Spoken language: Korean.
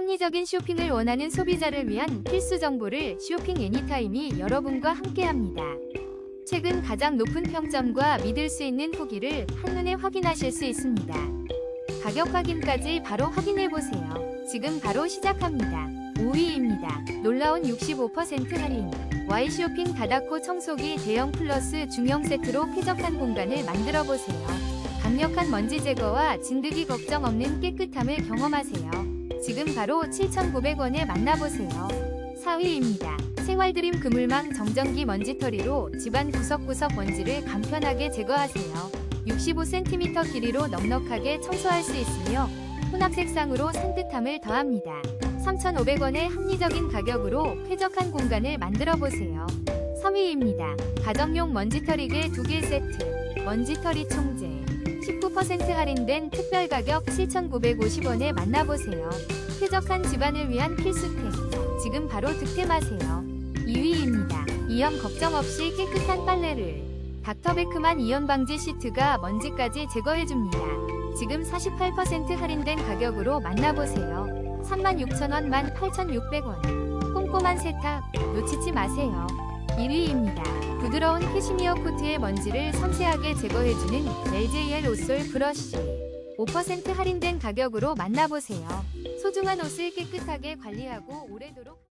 합리적인 쇼핑을 원하는 소비자를 위한 필수 정보를 쇼핑 애니타임이 여러분과 함께합니다. 최근 가장 높은 평점과 믿을 수 있는 후기를 한눈에 확인하실 수 있습니다. 가격 확인까지 바로 확인해 보세요. 지금 바로 시작합니다. 5위입니다. 놀라운 65% 할인. Y쇼핑 다다코 청소기 대형 플러스 중형 세트로 쾌적한 공간을 만들어 보세요. 강력한 먼지 제거와 진드기 걱정 없는 깨끗함을 경험하세요. 지금 바로 7,900원에 만나보세요. 4위입니다. 생활드림 그물망 정전기 먼지털이로 집안 구석구석 먼지를 간편하게 제거하세요. 65cm 길이로 넉넉하게 청소할 수 있으며 혼합 색상으로 산뜻함을 더합니다. 3,500원의 합리적인 가격으로 쾌적한 공간을 만들어 보세요. 3위입니다. 가정용 먼지털이개 2개 세트. 먼지털이 총재. 19% 할인된 특별 가격 7,950원에 만나보세요. 쾌적한 집안을 위한 필수템. 지금 바로 득템하세요. 2위입니다. 이염 걱정 없이 깨끗한 빨래를. 닥터베크만 이염 방지 시트가 먼지까지 제거해줍니다. 지금 48% 할인된 가격으로 만나보세요. 36,000원 18,600원. 꼼꼼한 세탁 놓치지 마세요. 1위입니다. 부드러운 캐시미어 코트의 먼지를 섬세하게 제거해주는 LJL 옷솔 브러쉬. 5% 할인된 가격으로 만나보세요. 소중한 옷을 깨끗하게 관리하고 오래도록